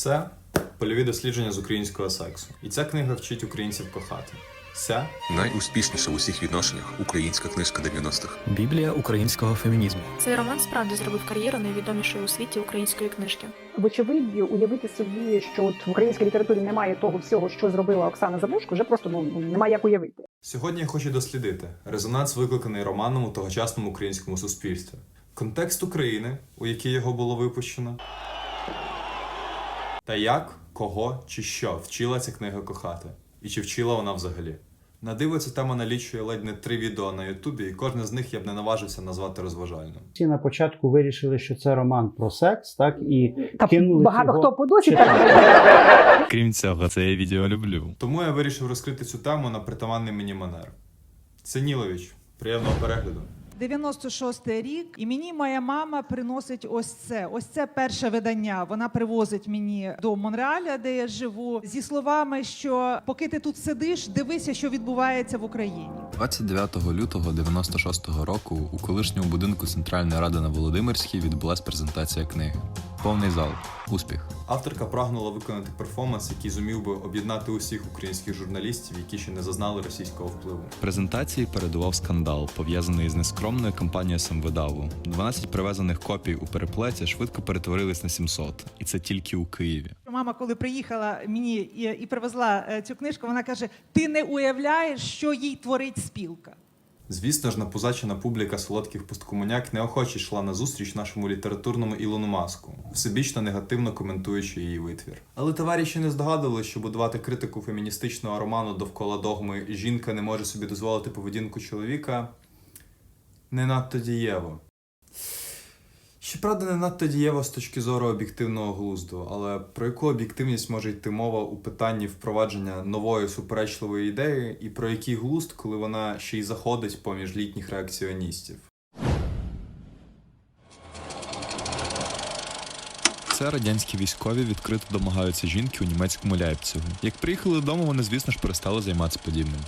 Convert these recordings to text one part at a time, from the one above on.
Це польові дослідження з українського сексу. І ця книга вчить українців кохати. Ця Найуспішніша в усіх відношеннях українська книжка 90-х. Біблія українського фемінізму. Цей роман справді зробив кар'єру найвідомішої у світі української книжки. Вочевидь, уявити собі, що от в українській літературі немає того всього, що зробила Оксана Забушко, вже просто ну немає як уявити. Сьогодні я хочу дослідити резонанс, викликаний романом у тогочасному українському суспільстві, контекст України, у який його було випущено, та як, кого чи що вчила ця книга кохати, і чи вчила вона взагалі. На диво ця тема налічує ледь не три відео на Ютубі, і кожне з них я б не наважився назвати розважальним. Всі на початку вирішили, що це роман про секс, так і Та кинули багато цього хто по так Крім цього, це я відео люблю. Тому я вирішив розкрити цю тему на притаманний мені манер. Ценілович, приємного перегляду. 96-й рік, і мені моя мама приносить ось це. Ось це перше видання. Вона привозить мені до Монреаля, де я живу, зі словами, що поки ти тут сидиш, дивися, що відбувається в Україні. 29 лютого 96-го року у колишньому будинку Центральної ради на Володимирській відбулась презентація книги. Повний зал. Успіх. Авторка прагнула виконати перформанс, який зумів би об'єднати усіх українських журналістів, які ще не зазнали російського впливу. Презентації передував скандал, пов'язаний з нескромною кампанією самвидаву. 12 привезених копій у переплеті швидко перетворились на 700. І це тільки у Києві. Мама, коли приїхала мені і, і привезла е, цю книжку, вона каже: Ти не уявляєш, що їй творить спілка. Звісно ж, напозачена публіка солодких посткомуняк неохоче йшла на зустріч нашому літературному Ілону Маску, всебічно негативно коментуючи її витвір. Але товариші не здогадували, що будувати критику феміністичного роману довкола догми жінка не може собі дозволити поведінку чоловіка не надто дієво. Щоправда, не надто дієво з точки зору об'єктивного глузду, але про яку об'єктивність може йти мова у питанні впровадження нової суперечливої ідеї, і про який глузд, коли вона ще й заходить поміж літніх реакціоністів? Це радянські військові відкрито домагаються жінки у німецькому Ляйпцигу. Як приїхали додому, вони, звісно ж, перестали займатися подібним.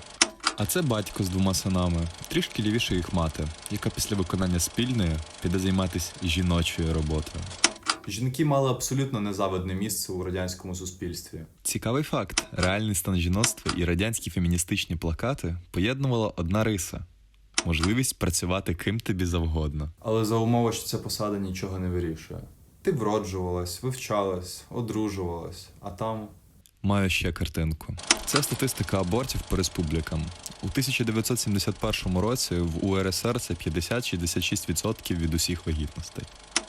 А це батько з двома синами, трішки лівіше їх мати, яка після виконання спільної піде займатися жіночою роботою. Жінки мали абсолютно незавидне місце у радянському суспільстві. Цікавий факт: реальний стан жіноцтва і радянські феміністичні плакати поєднувала одна риса можливість працювати ким тобі завгодно. Але за умови, що ця посада нічого не вирішує. Ти вроджувалась, вивчалась, одружувалась, а там Маю ще картинку. Це статистика абортів по республікам. У 1971 році в УРСР це 50-66% від усіх вагітностей.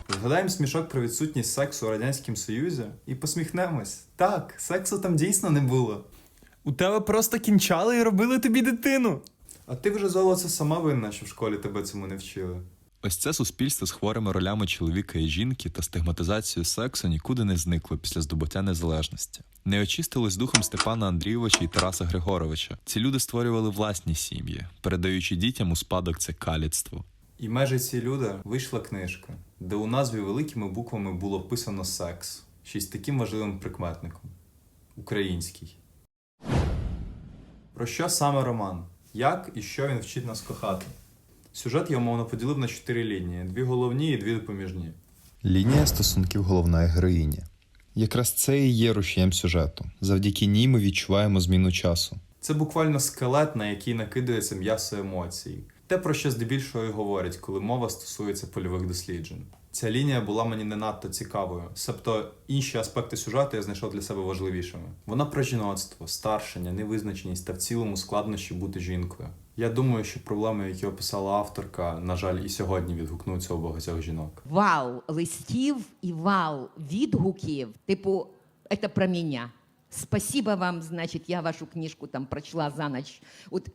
Згадаємо смішок про відсутність сексу у Радянському Союзі і посміхнемось. Так, сексу там дійсно не було. У тебе просто кінчали і робили тобі дитину. А ти вже золоце сама винна, що в школі тебе цьому не вчили. Ось це суспільство з хворими ролями чоловіка і жінки та стигматизацією сексу нікуди не зникло після здобуття незалежності. Не очистилось духом Степана Андрійовича і Тараса Григоровича. Ці люди створювали власні сім'ї, передаючи дітям у спадок це каліцтво. І межі ці люди вийшла книжка, де у назві великими буквами було вписано секс, з таким важливим прикметником український. Про що саме роман? Як і що він вчить нас кохати? Сюжет я умовно поділив на чотири лінії: дві головні і дві допоміжні. Лінія стосунків головної героїні. Якраз це і є рушієм сюжету. Завдяки ній ми відчуваємо зміну часу. Це буквально скелет, на який накидається м'ясо емоцій. Те, про що здебільшого і говорять, коли мова стосується польових досліджень. Ця лінія була мені не надто цікавою, себто інші аспекти сюжету я знайшов для себе важливішими. Вона про жіноцтво, старшення, невизначеність та в цілому складнощі бути жінкою. Я думаю, що проблеми, які описала авторка, на жаль, і сьогодні відгукнуться у багатьох жінок. вал листів і вал відгуків, типу, це про мене. Спасибо вам, значить, я вашу книжку там прочла за ніч. От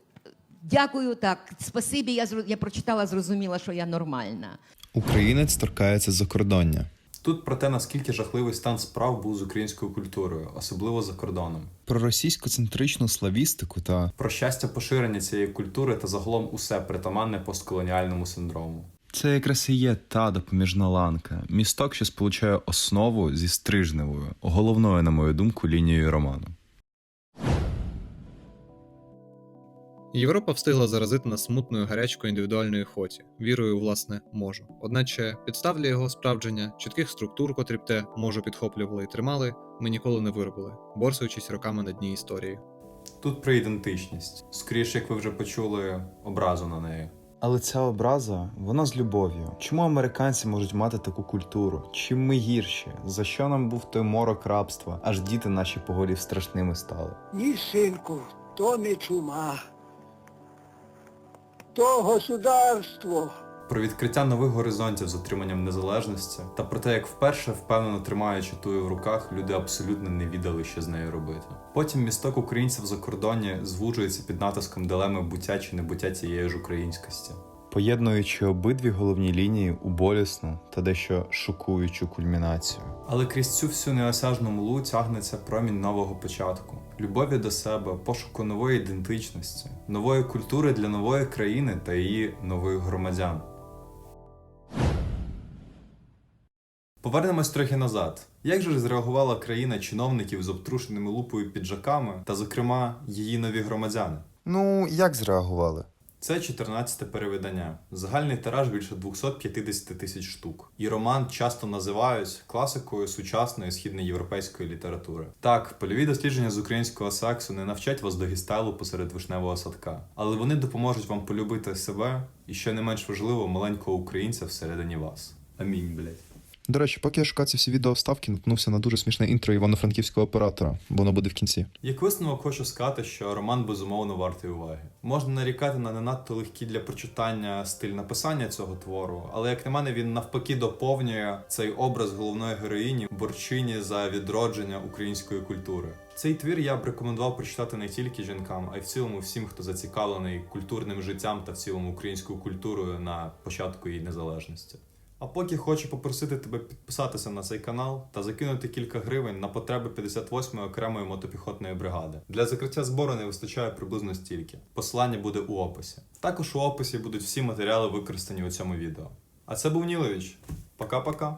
дякую, так, спасибі, я, я прочитала, зрозуміла, що я нормальна. Українець торкається закордоння. Тут про те, наскільки жахливий стан справ був з українською культурою, особливо за кордоном. Про російсько-центричну славістику та Про щастя поширення цієї культури та загалом усе притаманне постколоніальному синдрому. Це якраз і є та допоміжна ланка, місток, що сполучає основу зі стрижневою, головною, на мою думку, лінією роману. Європа встигла заразити нас смутною гарячкою індивідуальної хоті, вірою у власне можу. Одначе підстав для його справдження, чітких структур, котрі б те можу підхоплювали і тримали, ми ніколи не виробили, борсуючись роками на дні історії. Тут про ідентичність. Скоріше, як ви вже почули, образу на неї. Але ця образа, вона з любов'ю. Чому американці можуть мати таку культуру? Чим ми гірші? За що нам був той морок рабства? Аж діти наші поголів страшними стали. Ні, синку, то не чума. То государство. Про відкриття нових горизонтів з отриманням незалежності та про те, як вперше, впевнено тримаючи тую в руках, люди абсолютно не віддали, що з нею робити. Потім місток українців за кордоні звужується під натиском дилеми буття чи небуття цієї ж українськості. Поєднуючи обидві головні лінії у болісну та дещо шокуючу кульмінацію. Але крізь цю всю неосяжну млу тягнеться промінь нового початку, любові до себе, пошуку нової ідентичності, нової культури для нової країни та її нових громадян. Повернемось трохи назад. Як же зреагувала країна чиновників з обтрушеними лупою піджаками, та, зокрема, її нові громадяни? Ну, як зреагували? Це 14-те перевидання. Загальний тираж більше 250 тисяч штук. І роман часто називають класикою сучасної східноєвропейської літератури. Так, польові дослідження з українського сексу не навчать вас до гістайлу посеред вишневого садка, але вони допоможуть вам полюбити себе і, що не менш важливо, маленького українця всередині вас. Амінь, блять. До речі, поки я шукав ці всі відеовставки, наткнувся на дуже смішне інтро івано-франківського оператора, воно буде в кінці. Як висновок хочу сказати, що роман безумовно вартий уваги. Можна нарікати на не надто легкий для прочитання стиль написання цього твору, але як на мене, він навпаки доповнює цей образ головної героїні борчині за відродження української культури. Цей твір я б рекомендував прочитати не тільки жінкам, а й в цілому всім, хто зацікавлений культурним життям та в цілому українською культурою на початку її незалежності. А поки хочу попросити тебе підписатися на цей канал та закинути кілька гривень на потреби 58-ї окремої мотопіхотної бригади. Для закриття збору не вистачає приблизно стільки. Посилання буде у описі. Також у описі будуть всі матеріали використані у цьому відео. А це був Нілович. Пока-пока.